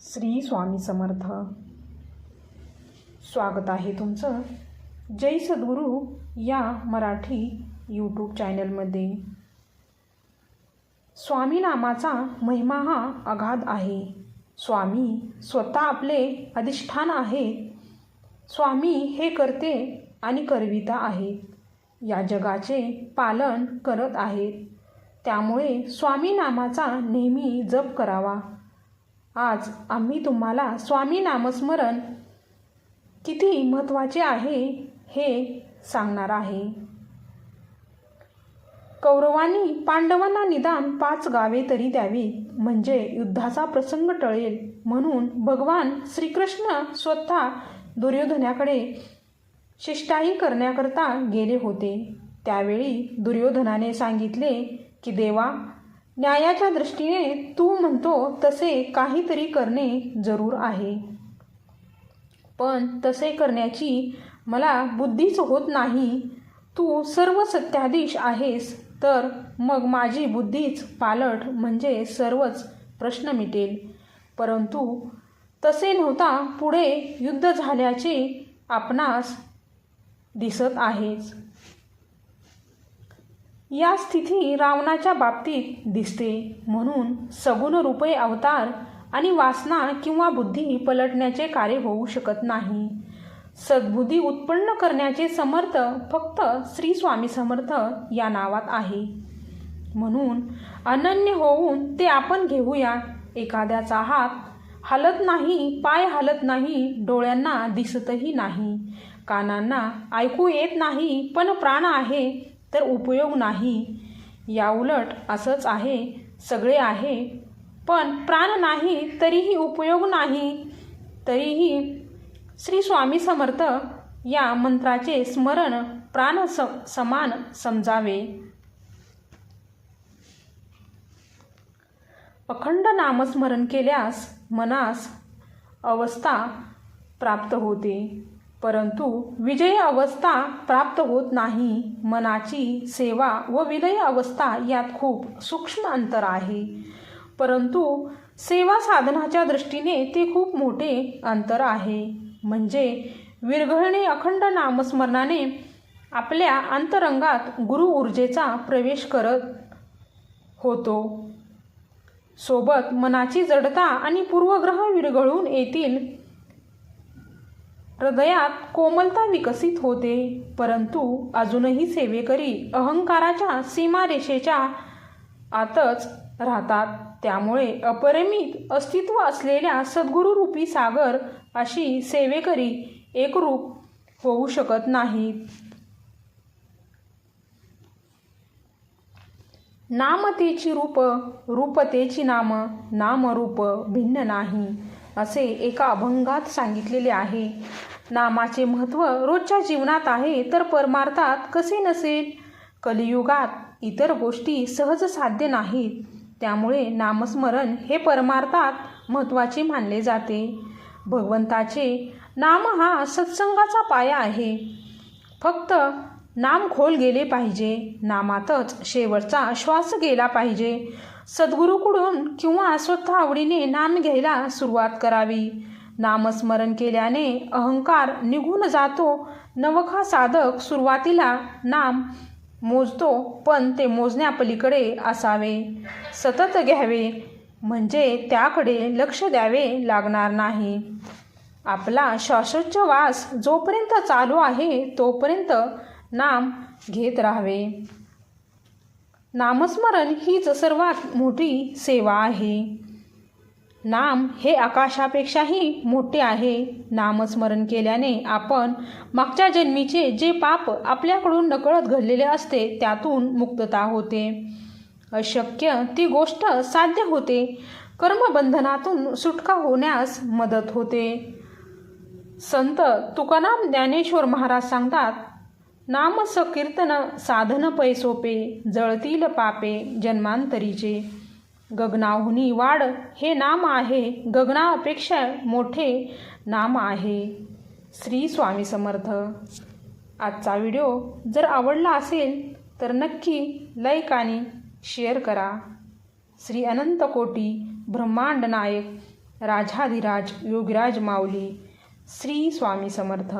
श्री स्वामी समर्थ. स्वागत आहे तुमचं जय सद्गुरू या मराठी यूट्यूब चॅनलमध्ये स्वामी नामाचा महिमा हा अगाध आहे. स्वामी स्वतः आपले अधिष्ठान आहे. स्वामी हे करते आणि करविता आहेत या जगाचे पालन करत आहेत. त्यामुळे स्वामी नामाचा नेहमी जप करावा. आज आम्ही तुम्हाला स्वामी नामस्मरण किती महत्त्वाचे आहे हे सांगणार आहे. कौरवांनी पांडवांना निदान पाच गावे तरी द्यावी म्हणजे युद्धाचा प्रसंग टळेल म्हणून भगवान श्रीकृष्ण स्वतः दुर्योधनाकडे शिष्टाई करण्याकरता गेले होते. त्यावेळी दुर्योधनाने सांगितले की देवा न्यायाच्या दृष्टीने तू म्हणतो तसे काहीतरी करणे जरूर आहे. पण तसे करण्याची मला बुद्धीच होत नाही. तू सर्व सत्याधीश आहेस तर मग माझी बुद्धीच पालट म्हणजे सर्वच प्रश्न मिटेल. परंतु तसे नव्हता पुढे युद्ध झाल्याचे आपणास दिसत आहेच. या स्थिती रावणाच्या बाबतीत दिसते. म्हणून सगुण रूपे अवतार आणि वासना किंवा बुद्धी पलटण्याचे कार्य होऊ शकत नाही. सद्बुद्धी उत्पन्न करण्याचे समर्थ फक्त श्री स्वामी समर्थ या नावात आहे. म्हणून अनन्य होऊन ते आपण घेऊया. एखाद्याचा हात हलत नाही पाय हलत नाही डोळ्यांना दिसतही नाही. कानांना ऐकू येत नाही पण प्राण आहे तर उपयोग नाही. याउलट असंच आहे सगळे आहे. पण प्राण नाही तरीही उपयोग नाही. तरीही श्री स्वामी समर्थ या मंत्राचे स्मरण प्राण स समान समजावे. अखंड नामस्मरण केल्यास मनास अवस्था प्राप्त होते. परंतु विजय अवस्था प्राप्त होत नाही. मनाची सेवा व विलय अवस्था यात खूप सूक्ष्म अंतर आहे. परंतु सेवा साधनाच्या दृष्टीने ते खूप मोठे अंतर आहे. म्हणजे विरघळणे अखंड नामस्मरणाने आपल्या अंतरंगात गुरु ऊर्जेचा प्रवेश करत होतो. सोबत मनाची जडता आणि पूर्वग्रह विरघळून येतील हृदयात कोमलता विकसित होते परंतु अजूनही सेवेकरी अहंकाराच्या सीमारेषेच्या आतच राहतात. त्यामुळे अपरिमित अस्तित्व असलेल्या सद्गुरुरूपी सागर अशी सेवेकरी एकरूप होऊ शकत नाहीत. नामतेची रूप रूपतेची नाम नामरूप भिन्न नाही. असे एका अभंगात सांगितलेले आहे. नामाचे महत्त्व रोजच्या जीवनात आहे तर परमार्थात कसे नसेल? कलियुगात इतर गोष्टी सहज साध्य नाहीत. त्यामुळे नामस्मरण हे परमार्थात महत्त्वाचे मानले जाते. भगवंताचे नाम हा सत्संगाचा पाया आहे. फक्त नाम खोल गेले पाहिजे. नामातच शेवटचा श्वास गेला पाहिजे. सद्गुरूकडून किंवा स्वतः आवडीने नाम घ्यायला सुरुवात करावी. नामस्मरण केल्याने अहंकार निघून जातो. नवखा साधक सुरुवातीला नाम मोजतो पण ते मोजण्यापलीकडे असावे. सतत घ्यावे म्हणजे त्याकडे लक्ष द्यावे लागणार नाही. आपला श्वासोच्छवास जोपर्यंत चालू आहे तोपर्यंत नाम घेत राहावे. नामस्मरण हीच सर्वात मोठी सेवा आहे. नाम हे आकाशापेक्षाही मोठे आहे. नामस्मरण केल्याने आपण मागच्या जन्मीचे जे पाप आपल्याकडून नकळत घडलेले असते त्यातून मुक्तता होते. अशक्य ती गोष्ट साध्य होते. कर्मबंधनातून सुटका होण्यास मदत होते. संत तुकाराम ज्ञानेश्वर महाराज सांगतात नाम सकीर्तन साधन पैसोपे जळतील पापे जन्मांतरीचे. गगनाहुनी वाढ हे नाम आहे गगनापेक्षा मोठे नाम आहे. श्री स्वामी समर्थ. आजचा व्हिडिओ जर आवडला असेल तर नक्की लाईक आणि शेअर करा. श्री अनंत कोटी ब्रह्मांड नायक राजाधिराज योगीराज माऊली श्री स्वामी समर्थ.